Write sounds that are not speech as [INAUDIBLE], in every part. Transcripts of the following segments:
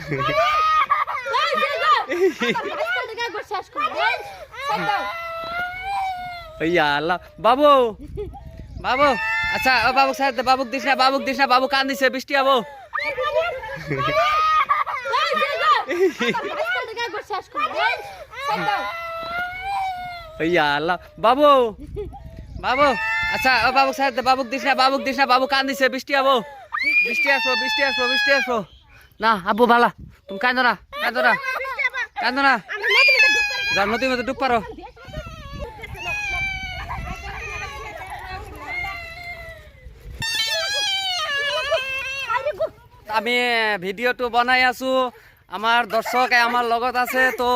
[LAUGHS] আল্লাহ। বাবু বাবু আচ্ছা ও বাবুক সাথ বাবুক দিস না, বাবুক দিস না, বাবু কান দিছে বৃষ্টি আবো। [LAUGHS] আল্লাহ। বাবু বাবু আচ্ছা ও বাবুক সাথ বাবুক দিস না, বাবুক দিস না, বাবু কান দিছে বৃষ্টি আবো। বৃষ্টি আসব বৃষ্টি আসব বৃষ্টি আসব। না, আব্বু ভালা। তুমি কান্দো না কান্দো না কান্দো না। যাও, নদীর মধ্যে ডুব পারো। আমি ভিডিঅ'টো বনাই আছো আমাৰ দৰ্শক আমাৰ লগত আছে, তো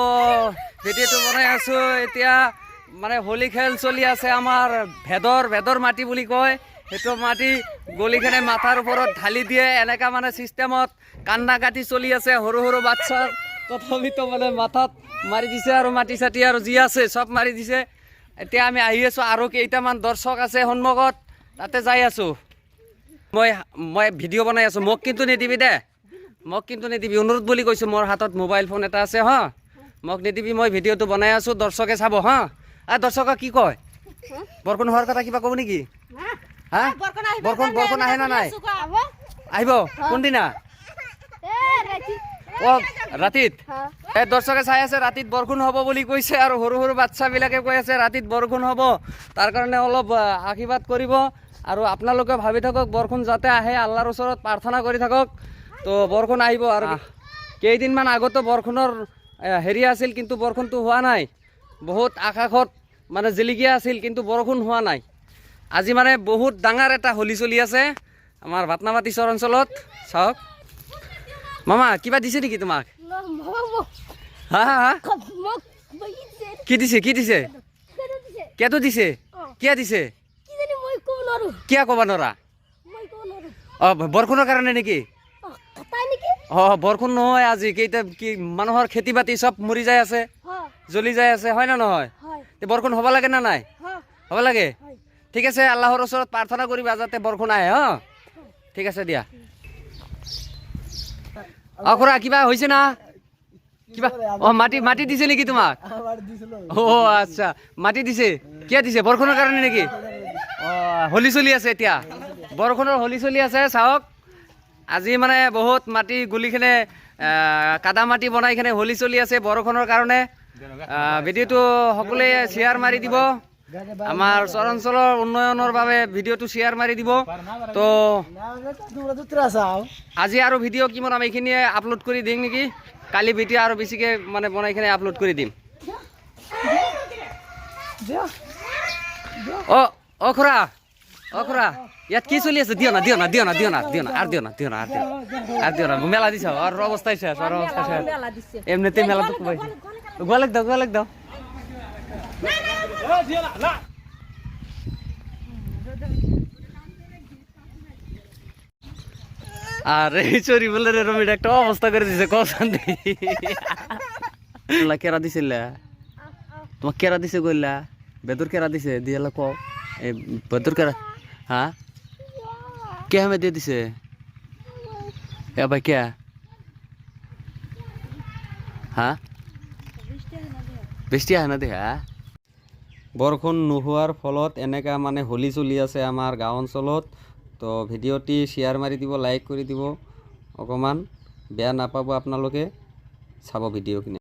ভিডিঅ'টো বনাই আছো। এতিয়া মানে হোলী খেল চলি আছে, আমাৰ ভেদৰ ভেদৰ মাটি বুলি কয়। সেইটো মাটি গলিখনে মাথাৰ ওপৰত ঢালি দিয়ে। এনেকা মানে চিষ্টেমত কান্দা কাটি চলি আছে, সৰু সৰু বাচ্চাৰ তথাপিতো মানে মাথাত মাৰি দিছে আৰু মাটি চাটি আৰু যি আছে চব মাৰি দিছে। এতিয়া আমি আহি আছো, আৰু কেইটামান দৰ্শক আছে সন্মুখত, তাতে যাই আছো। মই মই ভিডিঅ' বনাই আছোঁ। মোক কিন্তু নিদিবি দে। মোক কিন্তু নিদিবি। অনুৰোধ বুলি কৈছোঁ, মোৰ হাতত মোবাইল ফোন এটা আছে, হা। মোক নিদিবি, মই ভিডিঅ'টো বনাই আছোঁ, দৰ্শকে চাব, হা। আৰু দৰ্শকক কি কয়? বৰষুণ হোৱাৰ কথা কিবা ক'ব নেকি? হা বৰষুণ বৰষুণ আহে না নাই? আহিব। কোনদিনা? অ ৰাতিত? এই দৰ্শকে চাই আছে ৰাতিত বৰষুণ হ'ব বুলি কৈছে আৰু সৰু সৰু বাচ্চাবিলাকে কৈ আছে ৰাতিত বৰষুণ হ'ব। তাৰ কাৰণে অলপ আশীৰ্বাদ কৰিব আৰু আপোনালোকে ভাবি থাকক বৰষুণ যাতে আহে আল্লাহৰ ওচৰত প্ৰাৰ্থনা কৰি থাকক। তো বৰষুণ আহিব আৰু কেইদিনমান আগতো বৰষুণৰ হেৰি আছিল কিন্তু বৰষুণটো হোৱা নাই। বহুত আকাশত মানে জিলিকীয়া আছিল কিন্তু বৰষুণ হোৱা নাই। আজি মানে বহুত ডাঙৰ এটা হোলী চলি আছে আমাৰ চৰ অঞ্চলত। চাওক। মামা কিবা দিছে নেকি তোমাক? হা হা হা? কি দিছে কি দিছে? কেতো দিছে? কিয় দিছে? কিয় ক'ব নোৱাৰা? অ বৰষুণৰ কাৰণে নেকি? অ বৰষুণ নহয় আজি কেইটা কি মানুহৰ খেতি বাতি চব মৰি যাই আছে জ্বলি যাই আছে হয় নে নহয়? বৰষুণ হ'ব লাগে না নাই? হ'ব লাগে? ঠিক আছে আল্লাহৰ ওচৰত প্ৰাৰ্থনা কৰিবা যাতে বৰষুণ আহে, হ? ঠিক আছে, দিয়া। অ, খুৰা, কিবা হৈছে না? কিবা অ, মাটি মাটি দিছে নেকি তোমাক? অ আচ্ছা মাটি দিছে। কিয় দিছে? বৰষুণৰ কাৰণে নেকি? অ, হোলী চলি আছে এতিয়া। বৰষুণৰ হোলী চলি আছে, চাওক। আজি মানে বহুত মাটি গুলিখনে কাদা মাটি বনাই কিনে হোলী চলি আছে বৰষুণৰ কাৰণে। ভিডিঅ'টো সকলোৱে শ্বেয়াৰ মাৰি দিব। আমাৰ চৰাঞ্চলৰ উন্নয়নৰ বাবে ভিডিঅ'টো শ্বেয়াৰ মাৰি দিব। তো আজি আৰু ভিডিঅ' কিমান আমি এইখিনিয়ে আপলোড কৰি দিম নেকি? কালি ভিডিঅ' আৰু বেছিকৈ মানে বনাই কিনে আপলোড কৰি দিম। অ অ, খুৰা ইয়াত কি চলি আছে? দিয় না দিয় না দিয় না দিয় না দিয় না আর দিয় না দিয় না আর দিয় আর দিয় না। মেলা দিছ আর অবস্থায় শেষ আর অবস্থা শেষ এমনিতে মেলা তো কুবাইছে গোয়ালেক দাও গোয়ালেক দাও। আর এই চুরি বলে রে রমিটা একটা অবস্থা করে দিছে কসান কেরা দিছিল তোমাক কেরা দিছে কইলা বেদর কেরা দিছে দিয়ালা ক এই বেদর কেরা হ্যাঁ কে হামে দিয়ে দিছে এ ভাই কে হ্যাঁ বৃষ্টি আহে না দে হ্যাঁ বৰষুণ নোহোৱাৰ ফলত এনেকা মানে হোলী চলি আছে আমাৰ গাঁও অঞ্চলত। তো ভিডিঅ'টি শ্বেয়াৰ মাৰি দিব লাইক কৰি দিব। অকণমান বেয়া নাপাব আপোনালোকে। চাব ভিডিঅ'খিনি।